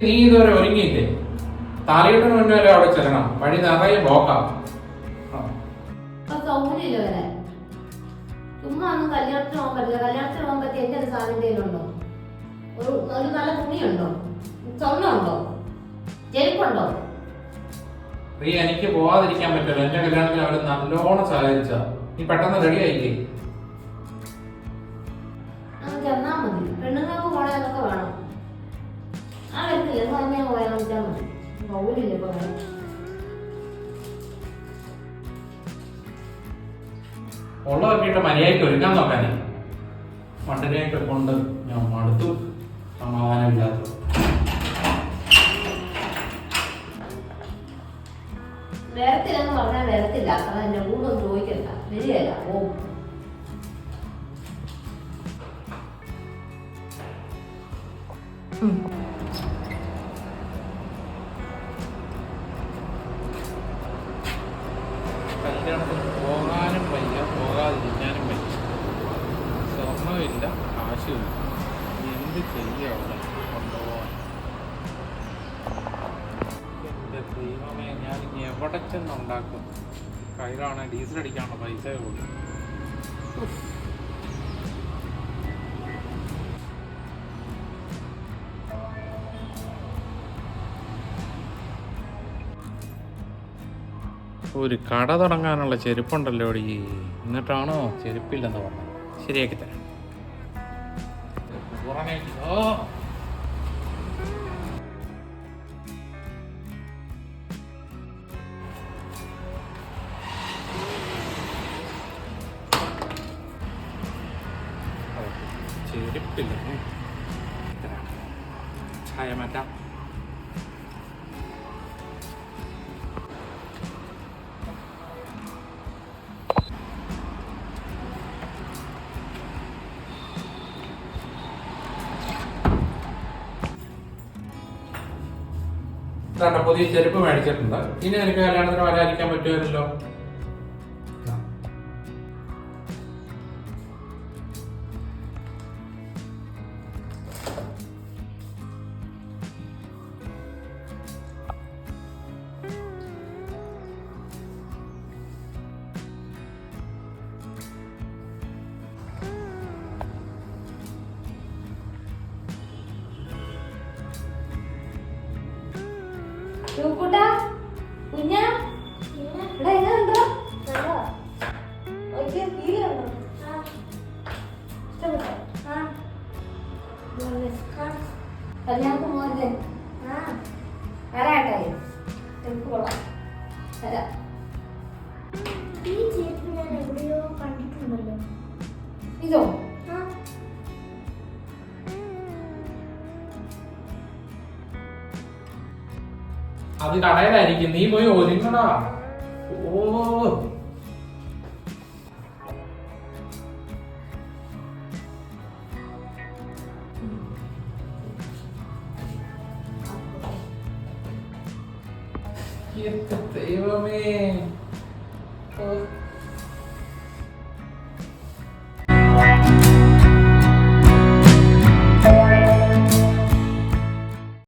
ഇതുവരെ ഒരുങ്ങിയില്ലേ? താലിയുടെ മുന്നേ വരെ അവിടെ ചെല്ലണം. വഴി നിറയെ ബ്ലോക്കാ ആ. അപ്പൊ സൗകര്യമില്ല വരാൻ ചുമ്മാ ഒന്നും കല്യാണത്തിന് പോകാൻ പറ്റില്ല. കല്യാണത്തിന് പോകാൻ പറ്റിയ എന്റെ ഒരു സാധനം ഒരു ഒരു നല്ല തുണിയുണ്ടോ? സ്വർണമുണ്ടോ? ചെരുപ്പുണ്ടോ? പ്രിയ എനിക്ക് പോവാതിരിക്കാൻ പറ്റില്ല. എന്റെ കല്യാണത്തിന് അവർ നല്ലോണം സഹകരിച്ച. നീ പെട്ടെന്ന് റെഡി ആയില്ലേ? ഇപ്പൊ വരാൻ ഉള്ളതൊക്കെ ഇട്ട് മര്യാദയ്ക്ക് ഒരുക്കാൻ നോക്കാനേ മണ്ടനെയൊക്കെ കൊണ്ട് ഞാൻ മടുത്തു. സമാധാനമില്ലാത്ത. വരത്തില്ലെന്ന് പറഞ്ഞാൽ വരത്തില്ല. അത് എന്റെ കൂടെ ഒന്നും ചോദിക്കണ്ട. വരികയല്ല ഓ കല്യാണത്തിന് പോകാനും വയ്യ പോകാതിരിക്കാനും വയ്യ. സ്വർണമില്ല കാശുമില്ല. എന്ത് ചെയ്യുക കൊണ്ടുപോകാൻ ദൈവമേ ഞാൻ എവിടെ ചെന്നുണ്ടാക്കും കയ്യിലാണ് ഡീസൽ അടിക്കാനുള്ള പൈസ കൂടി ഒരു കട തുടങ്ങാനുള്ള ചെരുപ്പുണ്ടല്ലോ ഈ എന്നിട്ടാണോ ചെരുപ്പില്ലെന്ന് പറഞ്ഞത്? ശരിയാക്കി തരാം. ചെരുപ്പില്ല. ചായ മാറ്റാം. പുതിയ ചെരുപ്പ് മേടിച്ചിട്ടുണ്ട്. ഇനി എനിക്ക് കല്യാണത്തിന് വരാതിരിക്കാൻ പറ്റുമല്ലോ ചൂക്കൂട്ടാ കുഞ്ഞാ. ഇവിടെ എങ്ങനെയുണ്ടോ നോക്കിയേ, തീരെയുണ്ടോ? ഇഷ്ടപ്പെട്ടോ? കല്യാണത്തിന് പോകരുതേ വരാട്ടെ ചെരുപ്പ് കൊള്ളാം. വരാം ഈ ചെരുപ്പ് ഞാൻ എവിടെയോ കണ്ടിട്ടുണ്ടല്ലോ. ഇതോ? അത് കടയിലായിരിക്കും. നീ പോയി ഒരുങ്ങടാ ഓ. ദൈവമേ.